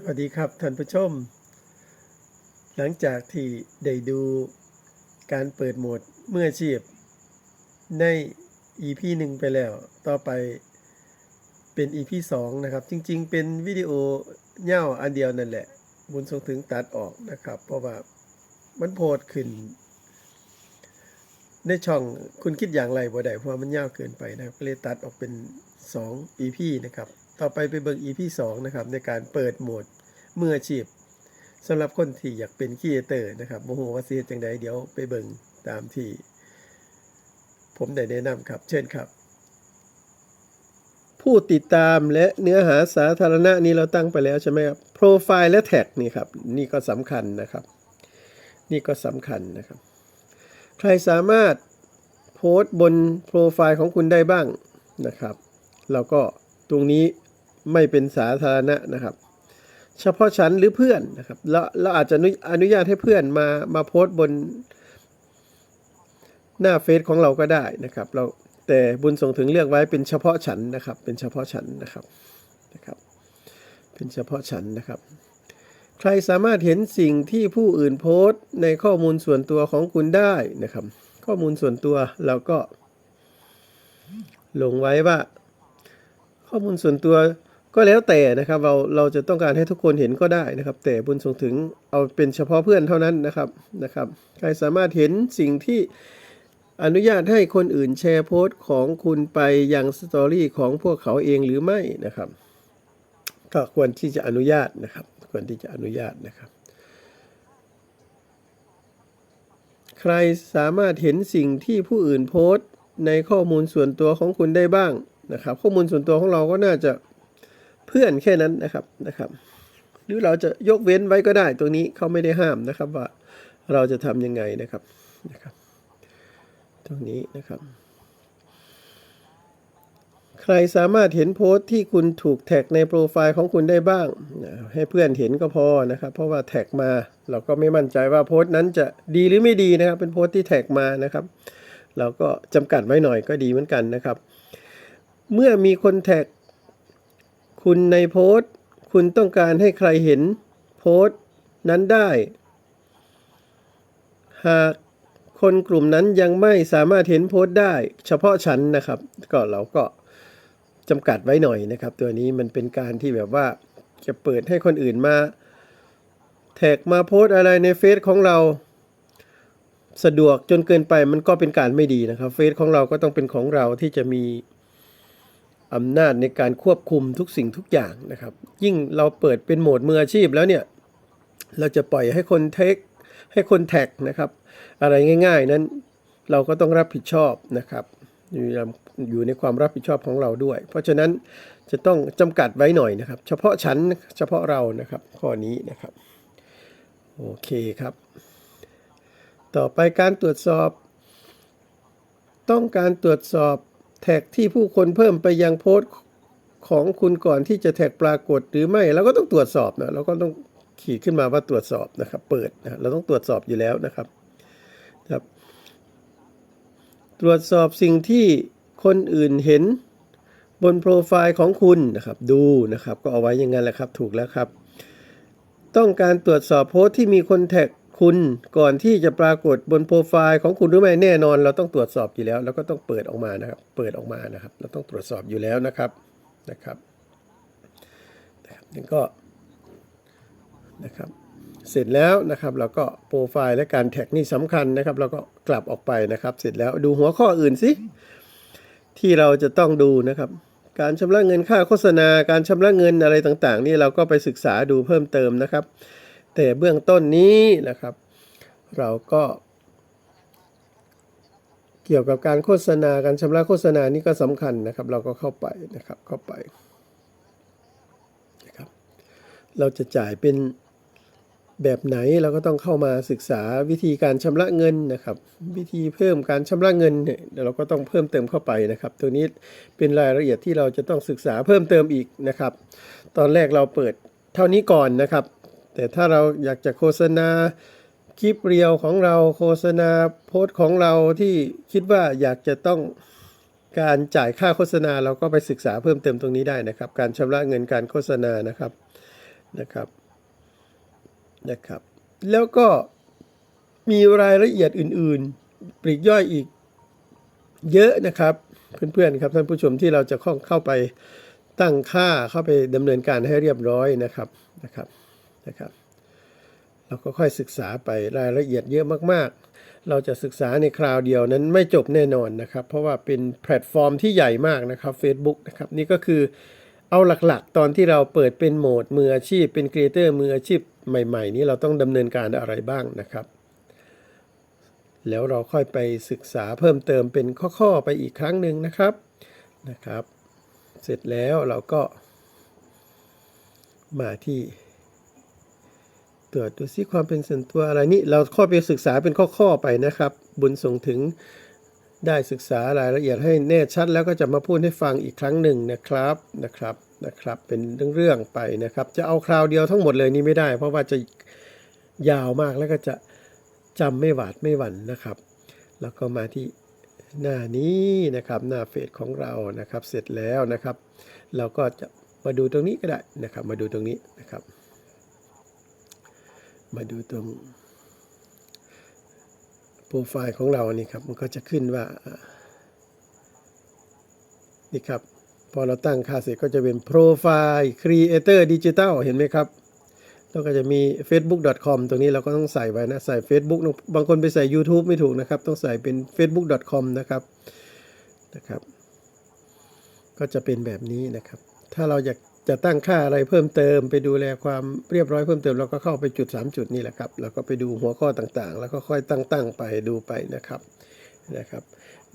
สวัสดีครับท่านผู้ชม หลังจากที่ได้ดูการเปิดโหมดเมื่อชีพ ใน EP หนึ่งไปแล้ว ต่อไปเป็น EP สองนะครับ จริงๆ เป็นวิดีโอเง่าอันเดียวนั่นแหละ บุญทรงถึงตัดออกนะครับ เพราะว่ามันโพดขึ้น ในช่องคุณคิดอย่างไรบ่ได้เพราะมันยาวเกินไปนะครับก็เลยตัดออกเป็น 2 EP นะครับ ต่อไปไปเบิ่ง EP 2นะครับในการเปิดโหมดมืออาชีพสำหรับคนที่อยากเป็นคีเอเตอร์นะครับโมโหว่าสิเฮ็ดจังใดเดี๋ยวไปเบิ่งตามที่ ผมได้แนะนำครับ เชิญครับ ผู้ติดตามและเนื้อหาสาธารณะนี้เราตั้งไปแล้วใช่ไหมครับโปรไฟล์และแท็กนี่ครับ นี่ก็สำคัญนะครับ นี่ก็สำคัญนะครับ ใครสามารถโพสต์บนโปรไฟล์ของคุณได้บ้างนะครับ เราก็ตรงนี้ ไม่เป็นสาธารณะนะครับ เฉพาะฉันหรือเพื่อนนะครับเราเราอาจจะอนุญาตให้เพื่อนมามาโพสต์บนหน้าเฟซของเราก็ได้นะครับ เราแต่บุญส่งถึงเลือกไว้เป็นเฉพาะฉันนะครับ เป็นเฉพาะฉันนะครับนะครับ เป็นเฉพาะฉันนะครับ ใครสามารถเห็นสิ่งที่ผู้อื่นโพสต์ในข้อมูลส่วนตัวของคุณได้นะครับ ข้อมูลส่วนตัวเราก็ลงไว้ว่า ข้อมูลส่วนตัว ก็แล้วแต่นะครับเราเราจะต้องการให้ทุกคนเห็นก็ได้นะครับ แต่บุญส่งถึงเอาเป็นเฉพาะเพื่อนเท่านั้นนะครับนะครับ ใครสามารถเห็นสิ่งที่อนุญาตให้คนอื่นแชร์โพสต์ของคุณไปยังสตอรี่ของพวกเขาเองหรือไม่นะครับก็ควรที่จะอนุญาตนะครับ ควรที่จะอนุญาตนะครับ ใครสามารถเห็นสิ่งที่ผู้อื่นโพสต์ในข้อมูลส่วนตัวของคุณได้บ้างนะครับ ข้อมูลส่วนตัวของเราก็น่าจะ เพื่อนแค่นั้นนะครับนะครับ หรือเราจะยกเว้นไว้ก็ได้ตรงนี้เขาไม่ได้ห้ามนะครับว่าเราจะทำยังไงนะครับนะครับ ตรงนี้นะครับ ใครสามารถเห็นโพสต์ที่คุณถูกแท็กในโปรไฟล์ของคุณได้บ้าง ให้เพื่อนเห็นก็พอนะครับ เพราะว่าแท็กมาเราก็ไม่มั่นใจว่าโพสต์นั้นจะดีหรือไม่ดีนะครับ เป็นโพสต์ที่แท็กมานะครับ เราก็จำกัดไว้หน่อยก็ดีเหมือนกันนะครับ เมื่อมีคนแท็ก คุณในโพสต์คุณต้องการให้ใครเห็นโพสต์นั้นได้ หากคนกลุ่มนั้นยังไม่สามารถเห็นโพสต์ได้ เฉพาะฉันนะครับ ก็เราก็จำกัดไว้หน่อยนะครับ ตัวนี้มันเป็นการที่แบบว่าจะเปิดให้คนอื่นมา แท็กมาโพสอะไรในเฟซของเรา สะดวกจนเกินไปมันก็เป็นการไม่ดีนะครับ เฟซของเราก็ต้องเป็นของเราที่จะมี อำนาจในการควบคุมทุกสิ่งทุกอย่างนะครับ ยิ่งเราเปิดเป็นโหมดมืออาชีพแล้วเนี่ย เราจะปล่อยให้คนเทคให้คนแท็กนะครับ อะไรง่ายๆนั้นเราก็ต้องรับผิดชอบนะครับ อยู่ในอยู่ในความรับผิดชอบของเราด้วย เพราะฉะนั้นจะต้องจำกัดไว้หน่อยนะครับ เฉพาะฉันเฉพาะเรานะครับ ข้อนี้นะครับ โอเคครับ ต่อไปการตรวจสอบ ต้องการตรวจสอบ แท็กที่ผู้คนเพิ่มไปยังโพสต์ของคุณก่อนที่จะแท็กปรากฏหรือไม่เราก็ต้องตรวจสอบนะเราก็ต้องขีดขึ้นมาว่าตรวจสอบนะครับ เปิดนะเราต้องตรวจสอบอยู่แล้วนะครับครับ ตรวจสอบสิ่งที่คนอื่นเห็นบนโปรไฟล์ของคุณนะครับ ดูนะครับ ก็เอาไว้อย่างนั้นแหละครับ ถูกแล้วครับ ต้องการตรวจสอบโพสต์ที่มีคนแท็ก คุณก่อนที่จะปรากฏบนโปรไฟล์ของคุณหรือไม่แน่นอน เราต้องตรวจสอบอยู่แล้ว แล้วก็ต้องเปิดออกมานะครับ เปิดออกมานะครับ เราต้องตรวจสอบอยู่แล้วนะครับนะครับนะครับนี่ก็นะครับเสร็จแล้วนะครับเราก็โปรไฟล์และการแท็กนี่สำคัญนะครับ เราก็กลับออกไปนะครับ เสร็จแล้วดูหัวข้ออื่นสิที่เราจะต้องดูนะครับ การชำระเงินค่าโฆษณา การชำระเงินอะไรต่างๆ นี่เราก็ไปศึกษาดูเพิ่มเติมนะครับ แต่เบื้องต้นนี้นะครับ เราก็เกี่ยวกับการโฆษณาการชำระโฆษณานี่ก็สำคัญนะครับ เราก็เข้าไปนะครับเข้าไปนะครับเราจะจ่ายเป็นแบบไหนเราก็ต้องเข้ามาศึกษาวิธีการชำระเงินนะครับ วิธีเพิ่มการชำระเงินเนี่ยเดี๋ยวเราก็ต้องเพิ่มเติมเข้าไปนะครับ ตัวนี้เป็นรายละเอียดที่เราจะต้องศึกษาเพิ่มเติมอีกนะครับ ตอนแรกเราเปิดเท่านี้ก่อนนะครับ แต่ถ้าเราอยากจะโฆษณาคลิปเรียวของเราโฆษณาโพสต์ของเราที่คิดว่าอยากจะต้องการจ่ายค่าโฆษณาเราก็ไปศึกษาเพิ่มเติมตรงนี้ได้นะครับ การชำระเงินการโฆษณานะครับนะครับนะครับ แล้วก็มีรายละเอียดอื่น ๆ ปลีกย่อยอีกเยอะนะครับ เพื่อนๆครับท่านผู้ชมที่เราจะเข้าเข้าไปตั้งค่าเข้าไปดำเนินการให้เรียบร้อยนะครับนะครับ นะครับ เราก็ค่อยศึกษาไปรายละเอียดเยอะมากๆ เราจะศึกษาในคราวเดียวนั้นไม่จบแน่นอนนะครับ เพราะว่าเป็นแพลตฟอร์มที่ใหญ่มากนะครับ Facebook นะครับนี่ก็คือเอาหลักๆ ตอนที่เราเปิดเป็นโหมดมืออาชีพ เป็นครีเอเตอร์มืออาชีพใหม่ ๆ นี้เราต้องดำเนินการอะไรบ้างนะครับ แล้วเราค่อยไปศึกษาเพิ่มเติมเป็นข้อๆไปอีกครั้งหนึ่งนะครับนะครับ เสร็จแล้วเราก็มาที่ ตรวจดูซิความเป็นส่วนตัวอะไรนี่เราค่อไปศึกษาเป็นข้อๆไปนะครับ บุญส่งถึงได้ศึกษารายละเอียดให้แน่ชัด แล้วก็จะมาพูดให้ฟังอีกครั้งหนึ่งนะครับนะครับนะครับ เป็นเรื่องๆไปนะครับ จะเอาคราวเดียวทั้งหมดเลยนี่ไม่ได้ เพราะว่าจะยาวมากแล้วก็จะจำไม่หวาดไม่หวั่นนะครับ แล้วก็มาที่หน้านี้นะครับหน้าเฟซของเรานะครับ เสร็จแล้วนะครับ เราก็จะมาดูตรงนี้ก็ได้นะครับ มาดูตรงนี้นะครับ มาดูตรงโปรไฟล์ของเรานี่ครับ มันก็จะขึ้นว่า นี่ครับ พอเราตั้งค่าเสร็จก็จะเป็นโปรไฟล์ Creator Digital เห็นไหมครับแล้วก็จะมี facebook.com ตรงนี้เราก็ต้องใส่ไว้นะ ใส่ Facebook บางคนไปใส่ YouTube ไม่ถูกนะครับ ต้องใส่เป็น facebook.com นะครับนะครับ ก็จะเป็นแบบนี้นะครับ ถ้าเราอยาก จะตั้งค่าอะไรเพิ่มเติม ไปดูแลความเรียบร้อยเพิ่มเติมเราก็เข้าไปจุด 3 จุดนี่แหละครับแล้วก็ไปดูหัวข้อต่างๆ แล้วก็ค่อยตั้งๆไปดูไปนะครับนะครับ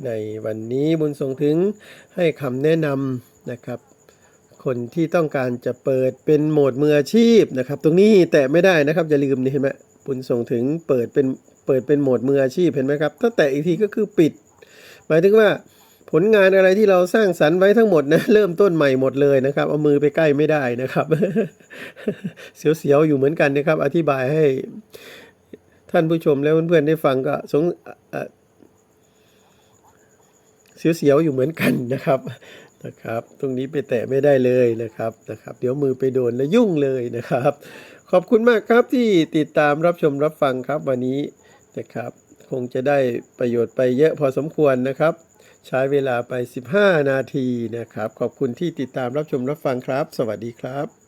ในวันนี้บุญส่งถึงให้คำแนะนำนะครับ คนที่ต้องการจะเปิดเป็นโหมดมืออาชีพนะครับ ตรงนี้แตะไม่ได้นะครับอย่าลืมนี่เห็นไหมบุญส่งถึงเปิดเป็นเปิดเป็นโหมดมืออาชีพเห็นไหมครับถ้าแตะอีกทีก็คือปิด หมายถึงว่า ผลงานอะไรที่เราสร้างสรรค์ไว้ทั้งหมดนะเริ่มต้นใหม่หมดเลยนะครับ เอามือไปใกล้ไม่ได้นะครับ เสียวๆอยู่เหมือนกันนะครับ อธิบายให้ท่านผู้ชมและเพื่อนๆได้ฟังก็สงเอ่อเสียวๆอยู่เหมือนกันนะครับนะครับ ตรงนี้ไปแตะไม่ได้เลยนะครับนะครับ เดี๋ยวมือไปโดนแล้วยุ่งเลยนะครับ ขอบคุณมากครับที่ติดตามรับชมรับฟังครับวันนี้นะครับ คงจะได้ประโยชน์ไปเยอะพอสมควรนะครับ ใช้เวลาไป 15 นาทีนะครับ ขอบคุณที่ติดตามรับชมรับฟังครับ สวัสดีครับ